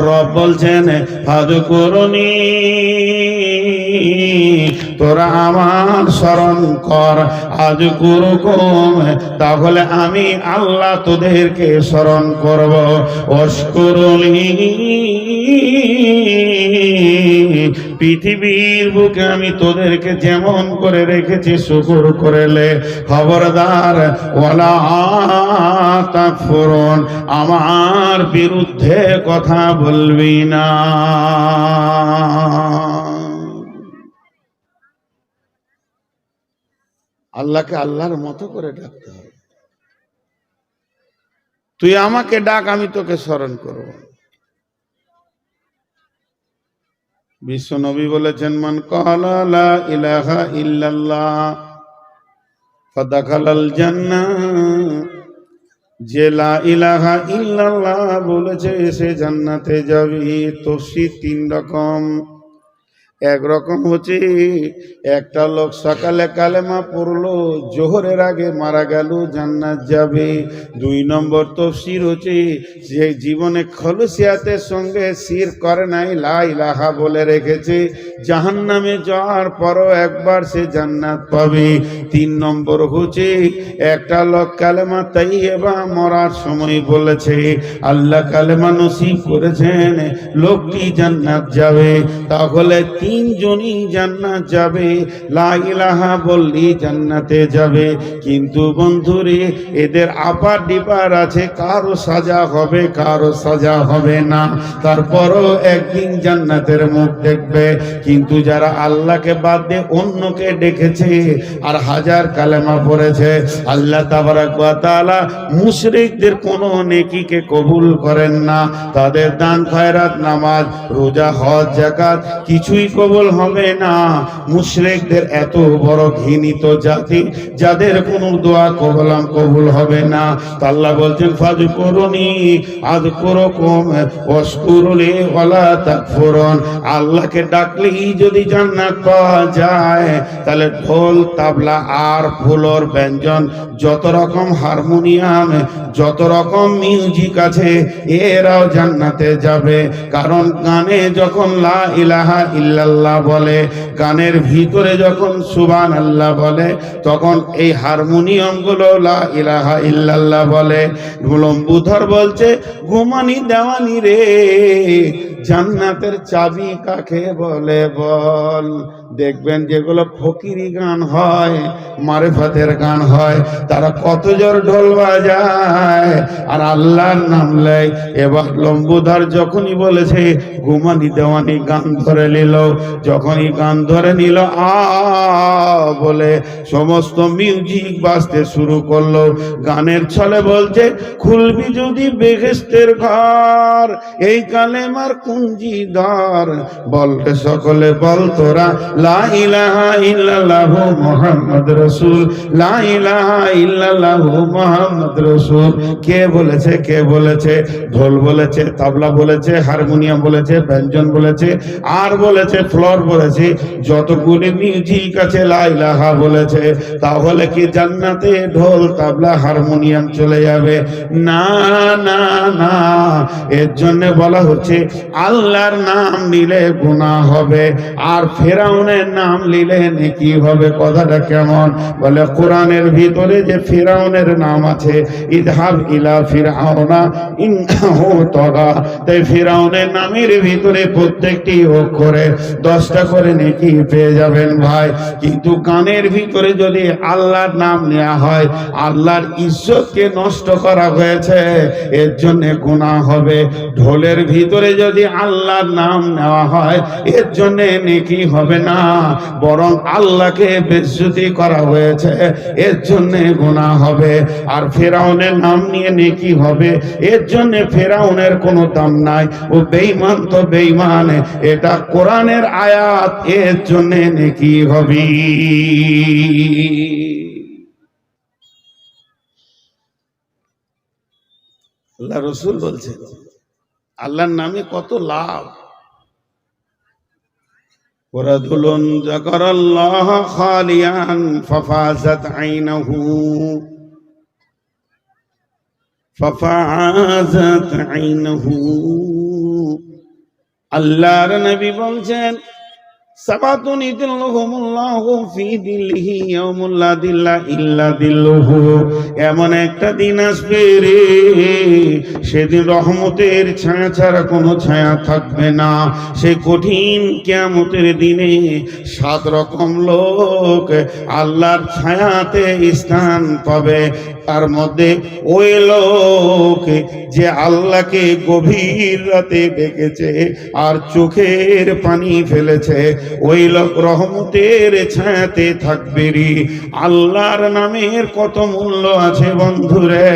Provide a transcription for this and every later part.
রব বলছেন হাজ করুনি তোরা আমার স্মরণ কর। আজ কুরুকুম, তাহলে আমি আল্লাহ তোদেরকে স্মরণ করব। অস্করলি পৃথিবীর বুকে আমি তোদেরকে যেমন করে রেখেছি, শুকুর করেলে খবরদার ওলা তাকফুরুন, আমার বিরুদ্ধে কথা বলবি না। আল্লাহকে আল্লাহর মতো করে ডাকতে হবে। তুই আমাকে ডাক, আমি তোকে স্মরণ করব। বিশ্ব নবী বলেছেন, মান কালা ইলাহা ইল্লাল্লাহ, ফাদাখালাল জান্নাহ। যে লা ইলাহা ইল্লাল্লাহ বলেছে, সে জান্নাতে যাবি। তফসির তিন রকম। একরকম হচ্ছে। একটা লোক সকালে কালেমা পড়ল, জোহরের আগে মারা গেল, জান্নাত যাবে। দুই নম্বর তফসির হচ্ছে, যে জীবনে খলুসিয়াতের সঙ্গে সির করে নাই, লা ইলাহা বলে রেখেছে জাহান নামে যাওয়ার পরও একবার সে জান্নাত পাবে। তিন নম্বর হচ্ছে, একটা লোক কালেমা তাই এবার মরার সময় বলেছে, আল্লাহ কালেমা নসিব করেছেন, লোকটি জান্নাত যাবে। তাহলে তিনজনই জান্নাত যাবে। লা বললি জান্নাতে যাবে। কিন্তু বন্ধুরে, এদের আপার ডিপার আছে, কারও সাজা হবে, কারও সাজা হবে না। তারপরও একদিন জান্নাতের মুখ দেখবে। কিন্তু যারা আল্লাহকে বাদ দিয়ে অন্যকে ডেকেছে আর হাজার কালেমা পড়েছে, আল্লাহ তাবারাক ওয়া তাআলা মুশরিকদের কোনো নেকিকে কবুল করেন না। তাদের দান খয়রাত, নামাজ, রোজা, হজ, যাকাত কিছুই কবুল হবে না। মুশরিকদের এত বড় ঘৃণিত জাতি, যাদের কোনো দোয়া কবলাম কবুল হবে না। তা আল্লাহ বলছেন ফাজ করুনি আদ করকম অস্কুরুলি ওয়ালা তাকফুরুন। আল্লাহকে ডাকলেই যদি জান্নাত পাওয়া যায়, তাহলে ঢোল, তাবলা আর ফুলর ব্যঞ্জন, যত রকম হারমোনিয়াম, যত রকম মিউজিক আছে, এরাও জান্নাতে যাবে। কারণ গানে যখন লা ইলাহা ইল্লাল্লাহ বলে, গানের ভিতরে যখন সুবান আল্লাহ বলে, তখন এই হারমোনিয়ামগুলো লা ইলাহা ইল্লাল্লাহ বলে। লম্বুধর বলছে, ঘুমানি দেওয়ানি রে জান্নাতের চাবি কাকে বলে বল? দেখবেন যেগুলো ফকিরি গান হয়, মারেফাতের গান হয়, তারা কত জোর ঢোল বাজায়। আর আল্লাহর নাম লেয় এবার লম্বুধার যখনই বলেছে, ঘুমানি দেওয়ানি গান ধরে নিল। যখনই গান ধরে নিল, আ, বলে সমস্ত মিউজিক বাজতে শুরু করল। গানের ছলে বলছে, খুলবি যদি বেহেস্তের ঘর। এই কালেমার কুঞ্জি ধর বলতে সকলে বল তোরা। লা ইলাহা ইল্লাল্লাহু মুহাম্মদ রাসূল, লা ইলাহা মুহাম্মদ রাসূল। কে বলেছে কে বলেছে? ঢোল বলেছে, তবলা বলেছে, হারমোনিয়াম বলেছে, ব্যঞ্জন বলেছে, আর বলেছে, ফ্লোর বলেছে। যতগুলি মিউজিক আছে লা ইলাহা বলেছে, তাহলে কি জান্নাতে ঢোল, তবলা, হারমোনিয়াম চলে যাবে? না না না। এর জন্য বলা হচ্ছে আল্লাহর নাম নিলে গুনাহ হবে, আর ফেরাউনের নাম নিলে নেকি হবে। কথাটা কেমন? বলে, কোরআনের ভিতরে যে ফেরাউনের নাম আছে, ইদহাব ইলা ফিরাউনা ইন্নাহু তগা। তাই ফেরাউনের নামের ভিতরে প্রত্যেকটি অক্ষরে দশটা করে নেকি পেয়ে যাবেন ভাই। কিন্তু কানের ভিতরে যদি আল্লাহর নাম নেওয়া হয়, আল্লাহর ইজ্জতকে নষ্ট করা হয়েছে, এর জন্য গুনাহ হবে। ঢোলের ভিতরে যদি আল্লাহর নাম নেওয়া হয়, এর জন্য নেকি হবে না। বরং আল্লাহকে বেজ্জতি করা হয়েছে, এর জন্য গুনাহ হবে। আর ফেরাউনের নাম নিয়ে নেকি হবে, এর জন্য ফেরাউনের কোনো দাম নাই। ও বেঈমান তো বেঈমান, এটা কোরআনের আয়াত, এর জন্য নেকি হবে। আল্লাহ রসুল বলছেন আল্লাহর নামে কত লাভ ورجل ذكر الله خاليا ففازت عينه ففازت عينه আল্লাহর নবী বলছেন এমন একটা দিন আসবে রে, সেদিন রহমতের ছায়া ছাড়া কোনো ছায়া থাকবে না। সে কঠিন কিয়ামতের দিনে সাত রকম লোক আল্লাহর ছায়াতে স্থান পাবে। তার মধ্যে ওই লোক যে আল্লাহকে গভীর রাতে ডেকেছে আর চোখের পানি ফেলেছে, ওই লোক রহমতের ছায়াতে থাকবে রে। আল্লাহর নামের কত মূল্য আছে বন্ধুরে?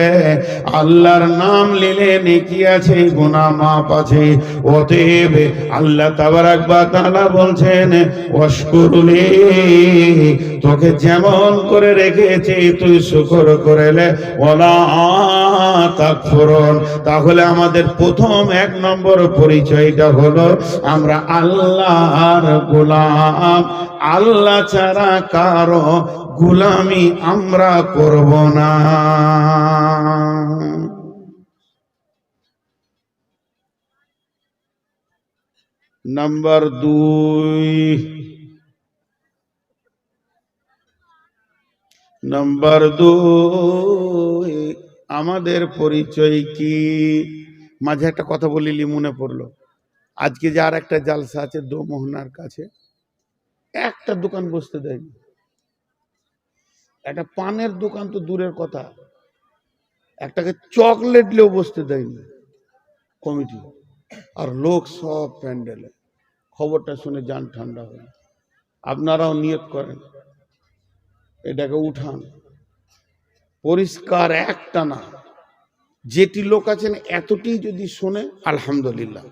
আল্লাহর নাম নিলে নেকি আছে, গুনাহ মাপ আছে। অতএব আল্লাহ তাবারাক বা তাআলা বলছেন অশকুরুলি তোকে যেমন করে রেখেছে, তুই শুকর করেলে ওলা তাকফুরুন। তাহলে আমাদের প্রথম এক নম্বর পরিচয়টা হলো, আমরা আল্লাহর গোলাম। আল্লাহ ছাড়া কারও গুলামি আমরা করব না। নাম্বার দুই। নাম্বার দুই, আমাদের পরিচয় কি? মাঝে একটা কথা বলিলি মনে পড়ল। আজকে যে আর একটা জালসা আছে দোমোহনার কাছে, একটা দোকান বসতে দেয়নি। একটা পানের দোকান তো দূরের কথা। একটাকে চকলেট লেও বসতে দেয়নি কমিটি। আর লোক সব প্যান্ডেলে। খবরটা শুনে যান ঠান্ডা হয়ে। আপনারাও নিয়ত করেন। এটাকে উঠান। পরিষ্কার একটা না। যেটি লোক আছেন এতটি যদি শোনে, আলহামদুলিল্লাহ।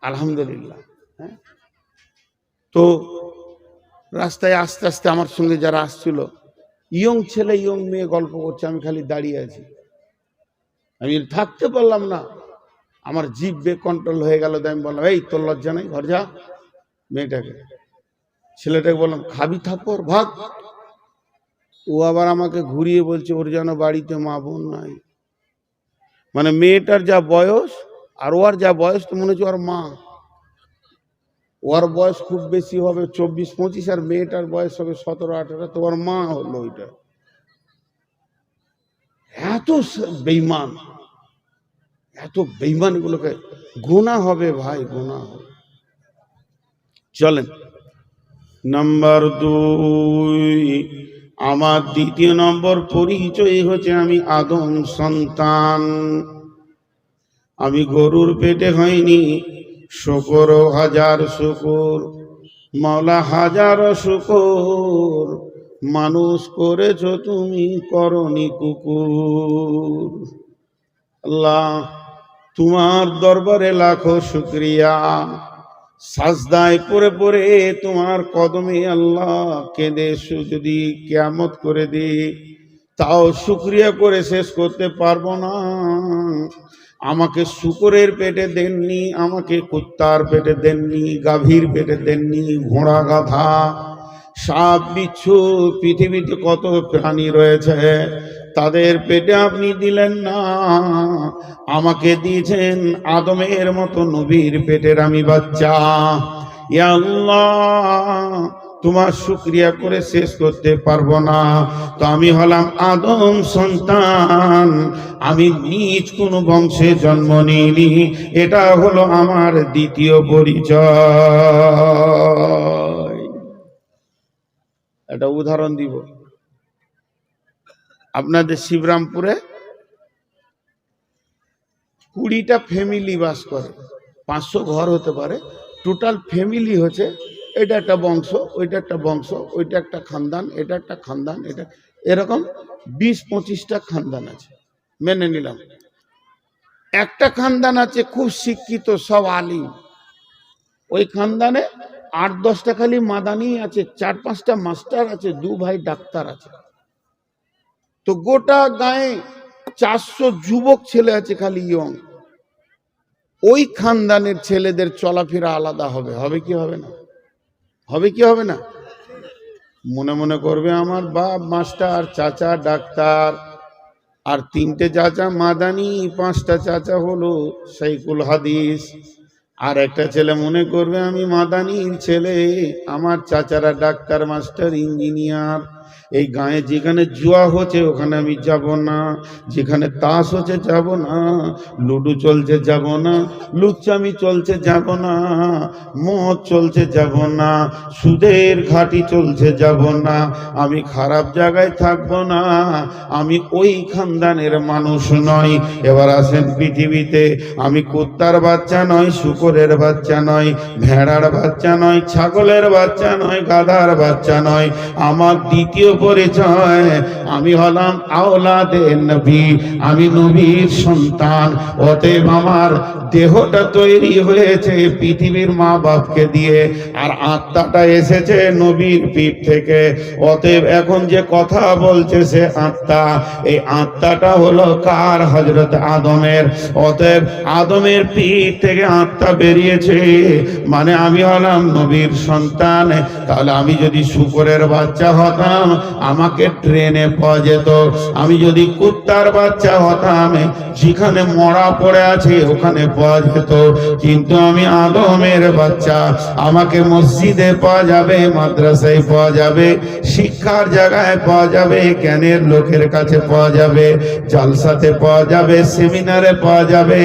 আলহামদুলিল্লাহ হ্যাঁ? তো রাস্তায় আস্তে আস্তে আমার সঙ্গে যারা আসছিল, ইয়ং ছেলে, ইয়ং মেয়ে গল্প করছে, আমি খালি দাঁড়িয়ে আছি। আমি থাকতে পারলাম না। আমার জিভ বে কন্ট্রোল হয়ে গেল আমি বললাম, এই, তোর লজ্জা নাই, ঘর যা। মেয়েটাকে, ছেলেটাকে বললাম, খাবি থাপ্পর ভাগ। ও আবার আমাকে ঘুরিয়ে বলছে, ওর যেন বাড়িতে মা বোন নাই। মানে মেয়েটার যা বয়স আর ওর যা বয়স, তো মনে হচ্ছে ওর মা। ওর বয়স খুব বেশি হবে, চব্বিশ, পঁচিশ, আর মেয়েটার বয়স হবে সতেরো, আঠারো, তো ওর মা হলো ওইটা। এত বেইমান এত বেইমান গুলোকে গুণা হবে ভাই গোনা হবে। চলেন। নাম্বার দুই আমার দ্বিতীয় নম্বর পরিচয় হচ্ছে আমি আদম সন্তান। আমি গরুর পেটে হয়নি, শুকর হাজার শুকুর, মাওলা হাজার শুকুর, মানুষ করেছ তুমি করনি কুকুর। আল্লাহ, তোমার দরবারে লাখো শুক্রিয়া। সাজদায় পরে পরে তোমার কদমে আল্লাহ কেঁদে যদি কেয়ামত করে দি, তাও শুক্রিয়া করে শেষ করতে পারব না। আমাকে শুকরের পেটে দেননি, আমাকে কুত্তার পেটে দেননি, গাভীর পেটে দেননি, ঘোড়া গাধা, সাপ, বিচ্ছু, পৃথিবীতে কত প্রাণী রয়েছে তাদের পেটে আপনি দিলেন না। আমাকে দিয়েছেন আদমের মতো নবীর পেটের আমি বাচ্চা। তোমার শুক্রিয়া করে শেষ করতে পারব না। তো আমি হলাম আদম সন্তান। আমি নিজ কোনো বংশে জন্ম নিইনি। এটা হলো আমার দ্বিতীয় পরিচয়। একটা উদাহরণ দিব। আপনাদের শিবরামপুরে কুড়িটা ফ্যামিলি বাস করে, পাঁচশো ঘর হতে পারে। টোটাল ফ্যামিলি হচ্ছে, এটা একটা বংশ, ওইটা একটা বংশ, ওইটা একটা খানদান, এটা একটা খানদান, এটা এরকম বিশ পঁচিশটা খানদান আছে। মেনে নিলাম। একটা খানদান আছে, খুব শিক্ষিত, সব আলিম। ওই খানদানে আট দশটা খালি মাদানি আছে, চার পাঁচটা মাস্টার আছে, দু ভাই ডাক্তার আছে। তো গোটা গায়ে চারশো যুবক ছেলে আছে খালি ইয়ং। ওই খানদানের ছেলেদের চলাফেরা আলাদা হবে। হবে কি হবে না? হবে কি হবে না? মনে মনে করবে আমার বাপ, মাস্টার, চাচা, ডাক্তার, আর তিনটে চাচা মাদানি, পাঁচটা চাচা হলো সাইকুল হাদিস। আর একটা ছেলে মনে করবে আমি মাদানির ছেলে, আমার চাচারা ডাক্তার, মাস্টার, ইঞ্জিনিয়ার। এই গায়ে যেখানে জুয়া হচ্ছে, ওখানে আমি যাব না। যেখানে তাস হচ্ছে, যাব না। লুডু চলছে, যাব না। লুচ্চামি চলছে, যাব না। মদ চলছে, যাব না। সুদের ঘাটি চলছে, যাব না। আমি খারাপ জায়গায় থাকব না। আমি ওই খানদানের মানুষ নয় এবার আসেন পৃথিবীতে। আমি কুত্তার বাচ্চা নয় শুকরের বাচ্চা নয় ভেড়ার বাচ্চা নয় ছাগলের বাচ্চা নয় গাধার বাচ্চা নয় আমার দ্বিতীয় পরিচয়। আমি হলাম আওলাদে নবী, আমি নবীর সন্তান। অতএব আমার দেহটা তৈরি হয়েছে পৃথিবীর মা বাপকে দিয়ে, আর আত্মাটা এসেছে নবীর পিঠ থেকে। অতএব এখন যে কথা বলছে সে আত্মা, এই আত্মাটা হলো কার? হজরত আদমের। অতএব আদমের পিঠ থেকে আত্মা বেরিয়েছে মানে আমি হলাম নবীর সন্তান। তাহলে আমি যদি শুকরের বাচ্চা হতাম আমাকে ট্রেনে পাওয়া যেত। আমি যদি কুত্তার বাচ্চা হতাম, যেখানে মরা পড়ে আছে ওখানে পাওয়া যেত। কিন্তু আমি আদমের বাচ্চা, আমাকে মসজিদে পাওয়া যাবে, মাদ্রাসায় পাওয়া যাবে, শিক্ষার জায়গায় পাওয়া যাবে, জ্ঞানের লোকের কাছে পাওয়া যাবে, জালসাতে পাওয়া যাবে, সেমিনারে পাওয়া যাবে।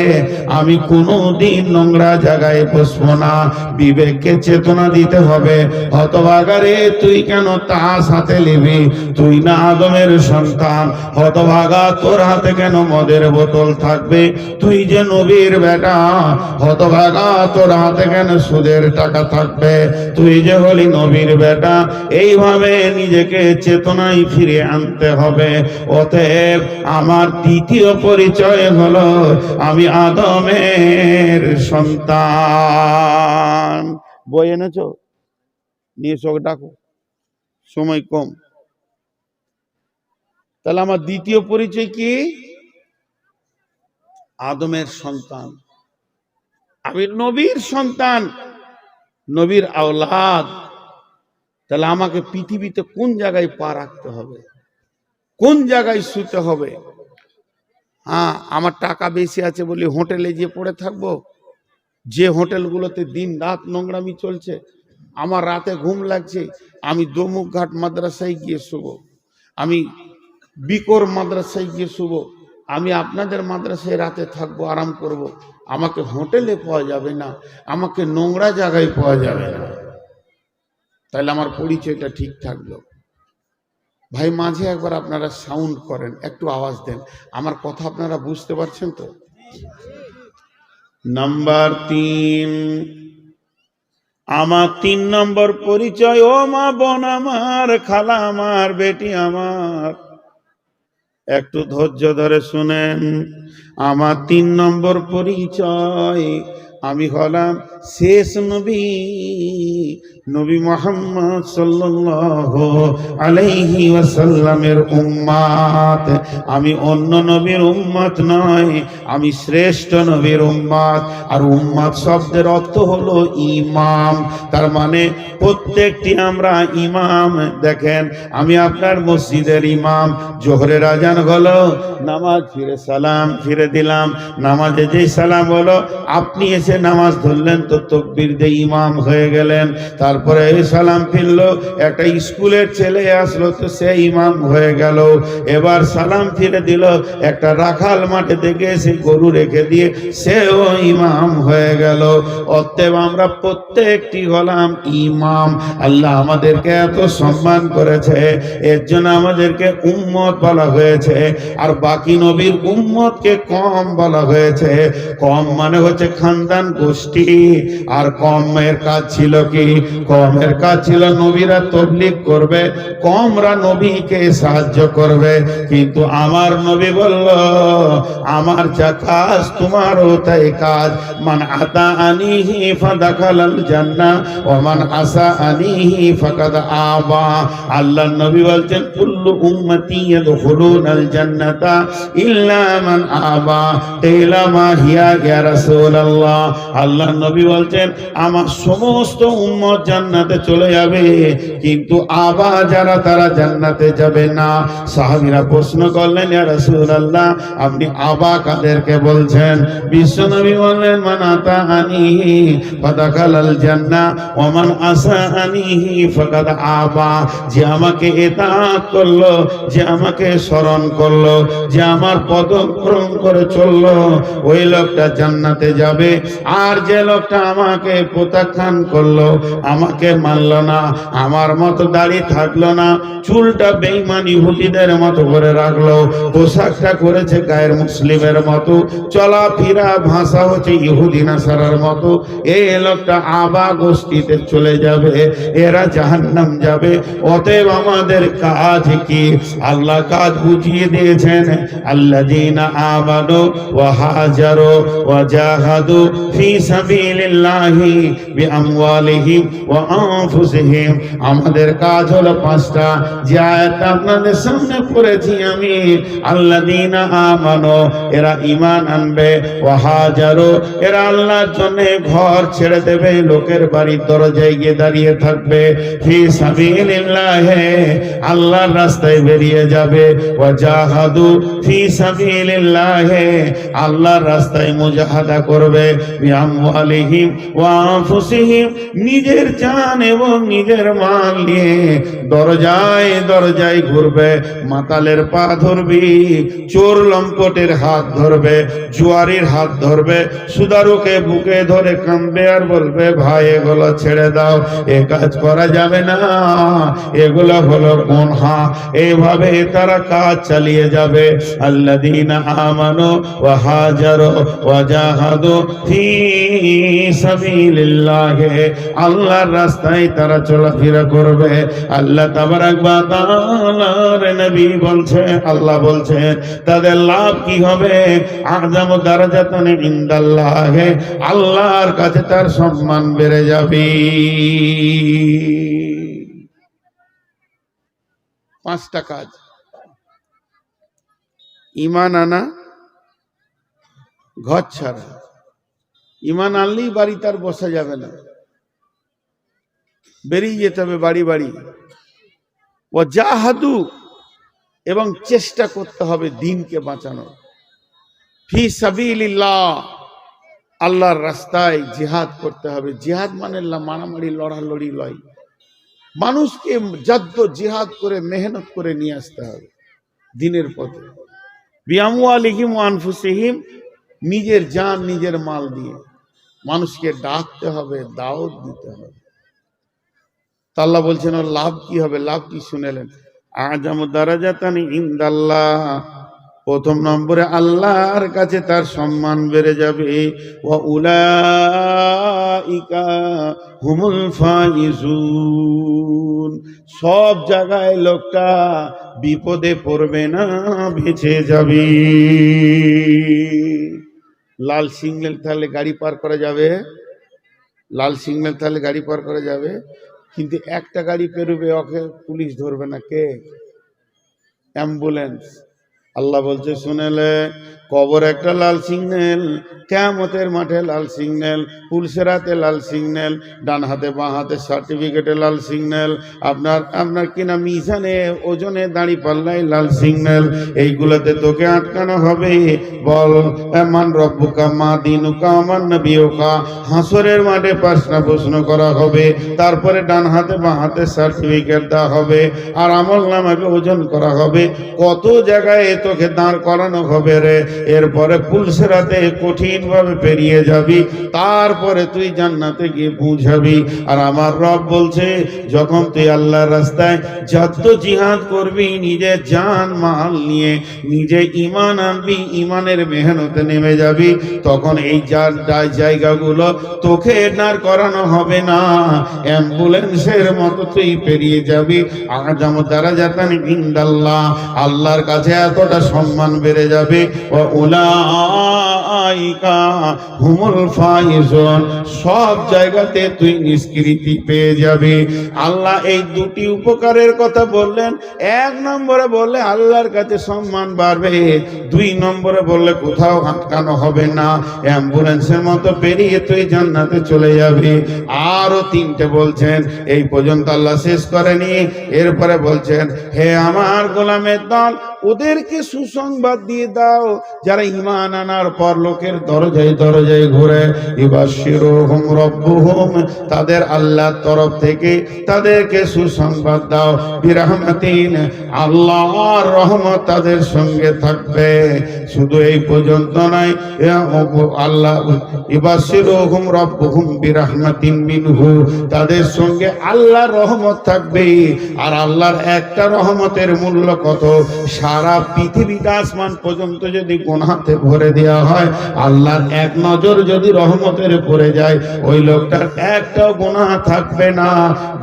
আমি কোনো দিন নোংরা জায়গায় বসবো না। বিবেককে চেতনা দিতে হবে। হতভাগারে তুই কেন তাস হাতে নিবি তুই না আদমের সন্তান। হতভাগা তোর হাতে কেন মদের বোতল থাকবে? তুই যে নবীর বেটা, হতভাগা তোর হাতে কেন সুদের টাকা থাকবে? তুই যে হলি নবীর বেটা, এইভাবে নিজেকে চেতনায় ফিরে আনতে হবে। অতএব আমার দ্বিতীয় পরিচয় হলো, আমি আদমের সন্তান। বই এনেছো? নিয়ে চোখ ডাকো। সময় কম। তাহলে আমার দ্বিতীয় পরিচয় কি? আদমের সন্তান। আমি নবীর সন্তান, নবীর আওলাদ। তাহলে আমাকে পৃথিবীতে কোন জায়গায় পা রাখতে হবে? কোন জায়গায় শুতে হবে? হ্যাঁ আমার টাকা বেশি আছে বলে হোটেলে গিয়ে পড়ে থাকব, যে হোটেলগুলোতে দিন রাত নোংরামি চলছে, আমার রাতে ঘুম লাগছে, আমি দমুক ঘাট মাদ্রাসায় গিয়ে শুব। আমি বিকর মাদ্রাসায় গিয়ে শুভ আমি আপনাদের মাদ্রাসায় রাতে থাকব, আরাম করব। আমাকে হোটেলে পাওয়া যাবে না, আমাকে নোংরা জায়গায় পাওয়া যাবে না। তাহলে আমার পরিচয়টা ঠিক থাকল। ভাই, মাঝে একবার আপনারা সাউন্ড করেন, একটু আওয়াজ দেন। আমার কথা আপনারা বুঝতে পারছেন তো? নাম্বার তিন। আমার তিন নম্বর পরিচয়, ও মা বোন আমার, খালা আমার, বেটি আমার। একটু ধৈর্য ধরে শুনেন। আমার তিন নম্বর পরিচয় আমি হলাম শেষ নবী নবী মোহাম্মদ সাল্লাল্লাহু আলাইহি ওয়াসাল্লামের উম্মাত। আমি অন্য নবীর উম্মাত নয়, আমি শ্রেষ্ঠ নবীর উম্মাত। আর উম্মাত শব্দের অর্থ হলো ইমাম। তার মানে প্রত্যেকটি আমরা ইমাম। দেখেন, আমি আপনার মসজিদের ইমাম। জোহরের আজান হলো, নামাজ ফিরে সালাম, ফিরে দিলাম। নামাজে যেই সালাম হলো, আপনি এসে নামাজ ধরলেন, তো তকবির দিয়ে ইমাম হয়ে গেলেন। তারপরে সালাম ফিরলো, একটা স্কুলের ছেলে আসলো, তো সে ইমাম হয়ে গেল। এবার সালাম ফিরে দিল, একটা রাখাল মাঠে দেখে এসে গরু রেখে দিয়ে সেও ইমাম হয়ে গেল। অতএব আমরা প্রত্যেকটি হলাম ইমাম। আল্লাহ আমাদেরকে এত সম্মান করেছে, এর জন্য আমাদেরকে উম্মত বলা হয়েছে, আর বাকি নবীর উম্মতকে কম বলা হয়েছে। কম মানে হচ্ছে খানদান গোষ্ঠী। আর কমের কাজ ছিল কি? কমের কাজ ছিল নবীরা তবলিগ করবে, কমরা নবীকে সাহায্য করবে। কিন্তু আমার নবী বলল, আমার যা কাজ, তোমারও তাই কাজ। মান আতা আনিহি ফাদাখালাল জান্নাহ ওয়া মান আসা আনিহি ফাকাদ আবা। আল্লাহ নবী বলছেন, কুল্লু উম্মতি ইয়াদখুলুনাল জান্নাতা ইল্লা মান আবা। কিলা মা হিয়া ইয়া রাসূলুল্লাহ। আল্লাহ নবী বলছেন, আমার সমস্ত উম্মত জান্নাতে চলে যাবে, কিন্তু আবার যারা তারা জান্নাতে যাবে না। সাহাবীরা প্রশ্ন করলেন, ইয়া রাসূলুল্লাহ, আপনি আবা কাদেরকে বলছেন? বিশ্বনবী বললেন, মান আতাআনিহি ফাদাখালাল জান্নাহ ওয়া মান আসাআনিহি ফাকাদ আবা। যে আমাকে ইতাআত করল, যে আমাকে স্মরণ করল, যে আমার পদক্রম করে চলল, ওই লোকটা জান্নাতে যাবে। আর যে লোকটা আমাকে প্রত্যাখ্যান করল, আমাকে মানলো না, আমার মতো দাড়ি থাকল না, চুলটা বেইমান ইহুদিদের মতো করে রাখল, পোশাকটা করেছে গায়ের মুসলিমের মতো, চলাফেরা ভাষা হচ্ছে ইহুদি নাসারার মতো এই লোকটা আবা গোষ্ঠীতে চলে যাবে, এরা জাহান্নাম যাবে, অতএব আমাদের কাজ কি? আল্লাহ কাজ বুঝিয়ে দিয়েছেন আল্লাহ আমানু ওয়া হাজারু ফি সাবিলিল্লাহি বিআমওয়ালিহিম ওয়া আনফুসিহিম। আমাদের কাজ হলো পাঁচটা। যে আয়াতটা আপনাদের সামনে পড়েছি আমি, আল্লাযীনা আমানু, এরা ঈমান আনবে, ওয়া হাজারু, এরা আল্লাহর জন্য ঘর ছেড়ে দেবে, লোকের বাড়ির দরজায় গিয়ে দাঁড়িয়ে থাকবে। ফি সাবিলিল্লাহি, আল্লাহর রাস্তায় বেরিয়ে যাবে। ওয়া জাহাদু ফি সাবিলিল্লাহি, আল্লাহর রাস্তায় মুজাহাদা করবে। নিজের জান এবং নিজের মাল নিয়ে দরজায় দরজায় ঘুরবে, মাতালের পা ধরবি, চোর লম্পটের হাত ধরবে, জুয়ারির হাত ধরবে, সুদারুকে বুকে ধরে কামবে আর বলবে, ভাই, এগুলো ছেড়ে দাও, এ কাজ করা যাবে না, এগুলো হলো কোন হা এভাবে তারা কাজ চালিয়ে যাবে। আল্লাযীনা আমানু ওয়া হাজারো ওয়া জাহাদু ফি আল্লাহর রাস্তায় তারা চলাফেরা করবে। আল্লাহ তাবারাক ওয়া নবী বলছে, আল্লাহ বলছেন তাদের লাভ কি হবে? আযম দারাজাতান ইনদাল্লাহ, আল্লাহর কাছে তার সম্মান বেড়ে যাবে। পাঁচটা কাজ। ইমান আনা, ঘর ছাড়া। ইমান আনলেই বাড়ি তার বসা যাবে না। বেরিয়ে যেতে হবে বাড়ি বাড়ি। ও জাহাদু, এবং চেষ্টা করতে হবে দিনকে বাঁচানো ফি সাবিলিল্লাহ, আল্লাহর রাস্তায় জিহাদ করতে হবে। জিহাদ মানে মারামারি, লড়ালড়ি লয়। মানুষকে যদ্দ জিহাদ করে, মেহনত করে নিয়ে আসতে হবে দিনের পথে। বিয়ামু আলিহিম আনফুসিহিম, নিজের জান, নিজের মাল দিয়ে। মানুষকে ডাকতে হবে, দাওয়াত দিতে হবে। তাল্লা বলছেন ওর লাভ কি হবে? লাভ কি শুনেলেন? আজম দারাজাতানি ইন্দাল্লাহ। প্রথম নম্বরে আল্লাহর কাছে তার সম্মান বেড়ে যাবে। ওয়া উলাইকা হুমুল ফাইজুন। সব জায়গায় লোকটা বিপদে পড়বে না, বেঁচে যাবে। লাল সিগন্যাল তাহলে গাড়ি পার করা যাবে? লাল সিগন্যাল থাকলে গাড়ি পার করা যাবে? কিন্তু একটা গাড়ি পেরোবে, ওকে পুলিশ ধরবে না। কে? অ্যাম্বুলেন্স। আল্লাহ বলছে শুনেলে কবর একটা লাল সিগন্যাল কেমতের মাঠে লাল সিগন্যাল, পুলসেরাতে লাল সিগন্যাল, ডান হাতে বাঁ হাতে সার্টিফিকেটে লাল সিগন্যাল, আপনার আপনার কিনা মিশানে ওজনে, দাঁড়ি পাল্লায় লাল সিগন্যাল, এইগুলোতে তোকে আটকানো হবে। বল মান রব্বুকা মা দিনুকা, আমার নবীকা হাসরের মাঠে পাঁচটা প্রশ্ন করা হবে, তারপরে ডান হাতে বাঁ হাতে সার্টিফিকেট দেওয়া হবে, আর আমল নামাকে ওজন করা হবে। কত জায়গায় তোকে দাঁড় করানো হবে রে? এরপরে পুলসেরাতে কঠিন ভাবে পেরিয়ে যাবি, তারপরে তুই জান্নাতে গিয়ে পৌঁছাবি। আর আমার রব বলছে, যখন তুই আল্লাহর রাস্তায় যত জিহাদ করবি, নিজের জান, মাল নিয়ে নিজে ইমান আনবি ইমানের মেহনতে নেমে যাবি, তখন এই যার জায়গাগুলো তোকে দাঁড় করানো হবে না। অ্যাম্বুলেন্সের মতো তুই পেরিয়ে যাবি। আগাম দ্বারা যাতানি ইন্দাল্লাহ, আল্লাহর কাছে এতটা সম্মান বেড়ে যাবে। ও উলাইকা হুমুল ফাইজুন, সব জায়গাতে তুই নিষ্কৃতি পেয়ে যাবি। আল্লাহ এই দুটি উপকারের কথা বললেন। এক নম্বরে বললে আল্লাহর কাছে সম্মান বাড়বে, দুই নম্বরে বললে কোথাও আটকানো হবে না। অ্যাম্বুলেন্সের মতো পেরিয়ে তুই জান্নাতে চলে যাবি। আরও তিনটে বলছেন, এই পর্যন্ত আল্লাহ শেষ করেনি। এরপরে বলছেন, হে আমার গোলামের দল ওদেরকে সুসংবাদ দিয়ে দাও। যারা ইমান আনার পর লোকের দরজায় দরজায় ঘুরে এবার শিরোহম রব্বুহুম, তাদের আল্লাহর তরফ থেকে তাদেরকে সুসংবাদ দাও। বিরহমাতিন, আল্লাহর রহমত তাদের সঙ্গে থাকবে। শুধু এই পর্যন্ত নয় আল্লাহ এবার শিরোহম রব্বুহুম বিরহমাতিন মিনহু, তাদের সঙ্গে আল্লাহর রহমত থাকবে আর আল্লাহর একটা রহমতের মূল্য কত? সারা পৃথিবীটা আসমান পর্যন্ত যদি গোনাতে ভরে দেওয়া হয়, আল্লাহর এক নজর যদি রহমতের পড়ে যায়, ওই লোকটার একটাও গোনা থাকবে না,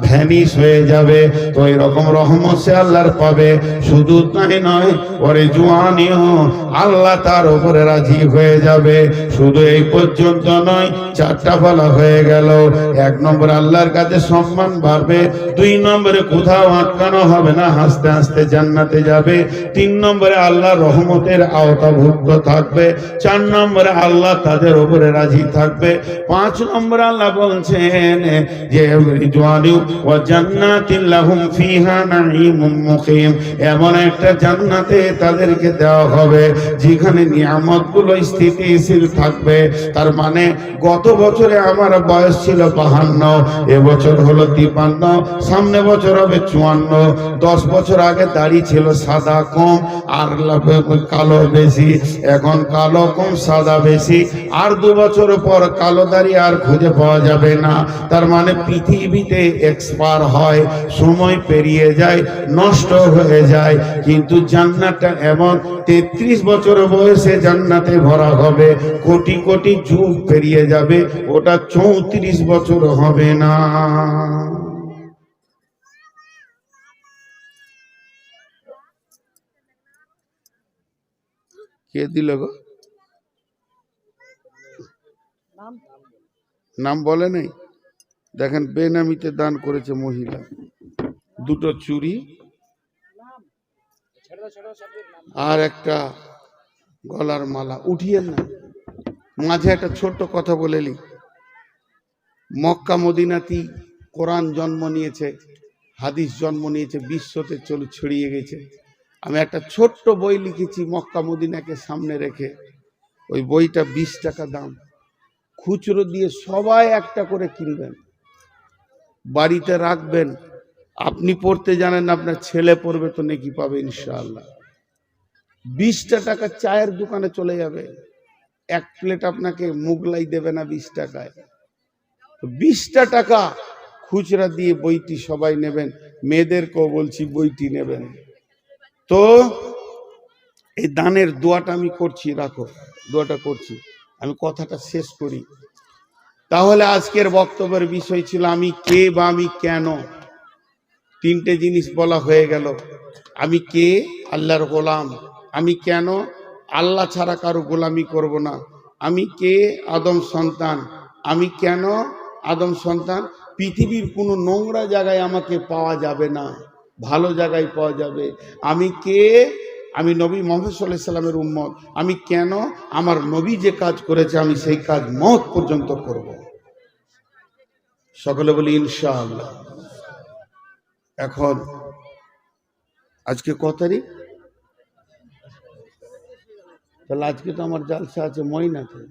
ভ্যানিশ হয়ে যাবে। তো এরকম রহমত সে আল্লাহর পাবে। শুধু তাই নয়, ওরে জুয়ানিও, আল্লাহ তার উপরে রাজি হয়ে যাবে। শুধু এই পর্যন্ত নয়, চারটা বলা হয়ে গেল। এক নম্বর আল্লাহর কাছে সম্মান বাড়বে, দুই নম্বরে কোথাও আটকানো হবে না, হাসতে হাসতে জান্নাতে যাবে। তিন নম্বরে আল্লাহ রহমতের আওতাভুক্ত থাকবে, চার নম্বরে আল্লাহ তাদের উপরে রাজি থাকবে। পাঁচ নম্বরে আল্লাহ বলছেন যে এমন একটা জান্নাতে তাদেরকে দেওয়া হবে, যেখানে নিয়ামতগুলো স্থিতিশীল থাকবে। তার মানে গত বছরে আমার বয়স ছিল বাহান্ন, এবছর হলো তিপান্ন, সামনে বছর হবে চুয়ান্ন, দশ বছর আগে দাড়ি ছিল সাদা কম। আর কালো বেশি, এখন কালো কম, সাদা বেশি। আর দু বছর পর কালো দাড়ি আর খুঁজে পাওয়া যাবে না। তার মানে পৃথিবীতে এক্সপায়ার হয়, সময় পেরিয়ে যায়, নষ্ট হয়ে যায়। কিন্তু জান্নাতটা এমন, তেত্রিশ বছর বয়সে জান্নাতে ভরা হবে, কোটি কোটি যুগ পেরিয়ে যাবে, ওটা চৌত্রিশ বছর হবে না। কে দিল গো? নাম বলে নাই? দেখেন, বেনামিতে দান করেছে মহিলা। দুটো চুড়ি আর একটা গলার মালা। উঠিয়েন না। মাঝে একটা ছোট্ট কথা বলে নি। মক্কা মদিনাতি কোরআন জন্ম নিয়েছে, হাদিস জন্ম নিয়েছে, বিশ্বতে চলে ছড়িয়ে গেছে। আমি একটা ছোট্ট বই লিখেছি মক্কা মদিনাকে সামনে রেখে। ওই বইটা বিশ টাকা দাম। খুচরো দিয়ে সবাই একটা করে কিনবেন। বাড়িতে রাখবেন। আপনি পড়তে জানেন আপনার ছেলে পড়বে তো নাকি পাবে ইনশাআল্লাহ। বিশটা টাকা চায়ের দোকানে চলে যাবে। এক প্লেট আপনাকে মুগলাই দেবে না বিশ টাকায়। বিশটা টাকা খুচরা দিয়ে বইটি সবাই নেবেন। মেয়েদেরকেও বলছি বইটি নেবেন। তো এই দানের দোয়াটা আমি করছি, রাখো, দোয়াটা করছি। আমি কথাটা শেষ করি। তাহলে আজকের বক্তব্যের বিষয় ছিল, আমি কে বা আমি কেন? তিনটে জিনিস বলা হয়ে গেল। আমি কে? আল্লাহর গোলাম। আমি কেন? আল্লাহ ছাড়া কারও গোলামি করব না। আমি কে? আদম সন্তান। আমি কেন? আদম সন্তান? পৃথিবীর কোনো নোংরা জায়গায় আমাকে পাওয়া যাবে না। ভালো জায়গায় পাওয়া যাবে। আমি কে? আমি নবী মোহাম্মদ সাল্লাহ সাল্লামের উম্মত। আমি কেন? আমার নবী যে কাজ করেছে, আমি সেই কাজ মত পর্যন্ত করব। সকলে বলি, ইনশাআল্লাহ। এখন, আজকে ক তারিখ? তাহলে আজকে তো আমার জালসা আছে মইনাতে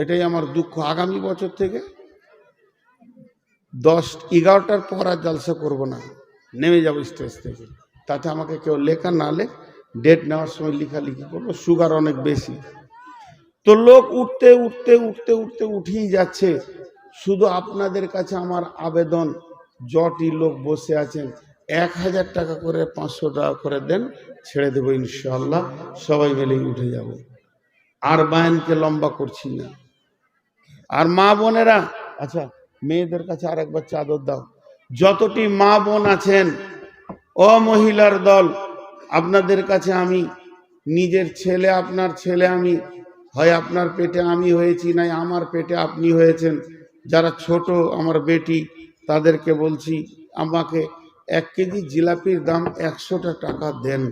এটাই আমার দুঃখ। আগামী বছর থেকে দশ, এগারোটার পর আর জালসা করব না। নেমে যাব স্টেজ থেকে। তাতে আমাকে কেউ লেখা না লেখ ডেট নেওয়ার সময় লেখালেখি করব সুগার অনেক বেশি। তো লোক উঠতে উঠতে উঠতে উঠতে উঠেই যাচ্ছে। শুধু আপনাদের কাছে আমার আবেদন, জটি লোক বসে আছেন। এক হাজার টাকা করে, পাঁচশো টাকা করে দেন, ছেড়ে দেবো ইনশাল্লাহ সবাই মিলেই উঠে যাব। আর বায়নকে লম্বা করছি না। আর মা বোনেরা আচ্ছা মেয়েদের কাছে আর একবার চাদর দাও। যতটি মা বোন আছেন, ও মহিলার দল, আপনাদের কাছে আমি, নিজের ছেলে আপনার ছেলে আমি, হয় আপনার পেটে আমি হয়েছি নাই, আমার পেটে আপনি হয়েছেন, যারা ছোট, আমার বেটি, তাদেরকে বলছি, আমাকে এক কেজি জিলাপির দাম একশোটা টাকা দেন।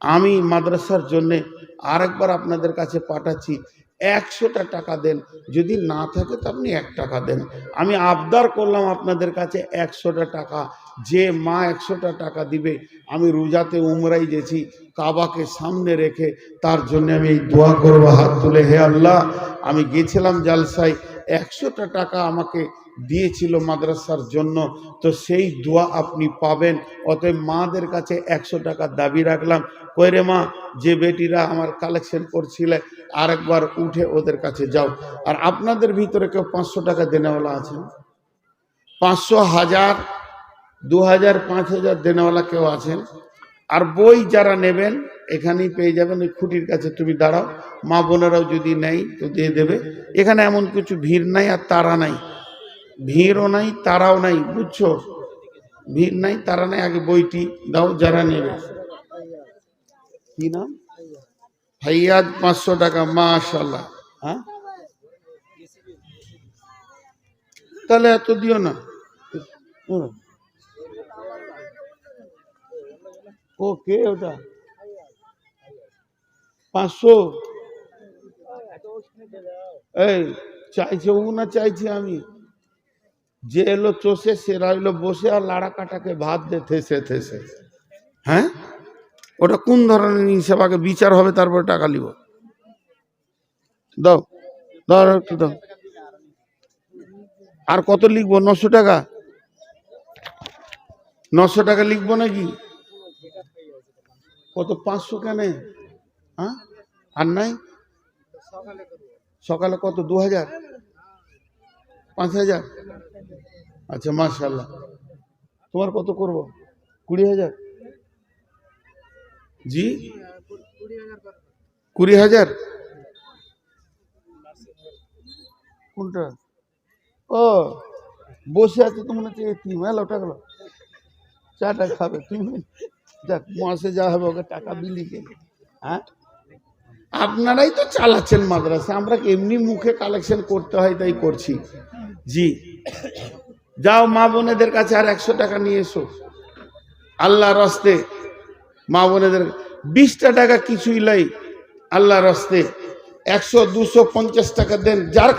আমি মাদ্রাসার জন্যে আরেকবার আপনাদের কাছে পাঠাচ্ছি একশোটা টাকা দেন। যদি না থাকে তো আপনি এক টাকা দেন। আমি আবদার করলাম আপনাদের কাছে একশোটা টাকা। যে মা একশোটা টাকা দিবে, আমি রোজাতে উমরাই গেছি, কাবাকে সামনে রেখে তার জন্য আমি এই দোয়া করব, হাত তুলে হে আল্লাহ। আমি গেছিলাম জালসায়, একশোটা টাকা আমাকে দিয়েছিল মাদ্রাসার জন্য। তো সেই দোয়া আপনি পাবেন। অতএব মাদের কাছে একশো টাকা দাবি রাখলাম। কইরে মা, যে বেটিরা আমার কালেকশন করছিলে আরেকবার উঠে ওদের কাছে যাও। আর আপনাদের ভিতরে কেউ পাঁচশো টাকা দেনাওয়ালা আছেন? পাঁচশো হাজার, দু হাজার, পাঁচ হাজার দেনাওয়ালা কেউ আছেন? আর বই যারা নেবেন, এখানেই পেয়ে যাবেন ওই খুঁটির কাছে। তুমি দাঁড়াও, মা বোনেরাও যদি নেই তো দিয়ে দেবে। এখানে এমন কিছু ভিড় নাই আর তারা নাই। ভিড়ও নাই, তারাও নাই, বুঝছ? ভিড় নাই, তারা নাই, আগে বইটি দাও, যারা নেবে। কি নাম? ফাইয়াজ পাঁচশো টাকা মাশাল্লাহ হ্যাঁ? তাহলে এত দিও না। ও কে ওটা? পাঁচশো? এই চাইছে ও না চাইছি আমি? যে এলো চষে সে রইল বসে আর লাড়া কাটাকে ভাত দে থেসে থেসে হ্যাঁ? ওটা কোন ধরনের হিসাব? আগে বিচার হবে, তারপরে টাকা নিব। দাও দাও একটু দাও। আর কত লিখব? নশো টাকা? নশো টাকা লিখব নাকি? কত, পাঁচশো কেন? হ্যাঁ? আর নাই? সকালে কত? দু হাজার? পাঁচ হাজার? আচ্ছা মাশাল্লাহ তোমার কত করব? কুড়ি হাজার? জি? কুড়ি হাজার? কোনটা? ও বসে আছে তো মনে হচ্ছে হ্যাঁ ওটা গেল। চাটা খাবে তুমি। যাক মাসে যা হবে ওকে টাকা বিলি কে হ্যাঁ? আপনারাই তো চালাচ্ছেন মাদ্রাসা আমরা এমনি মুখে কালেকশন করতে হয় তাই করছি? জি। যাও মা বোনেদের কাছে আর একশো টাকা নিয়ে এসো। আল্লাহ রস্তে মা বোনেদের বিশটা টাকা কিছুই লাই আল্লাহর রাস্তে। একশো দুশো পঞ্চাশ টাকা দেন যার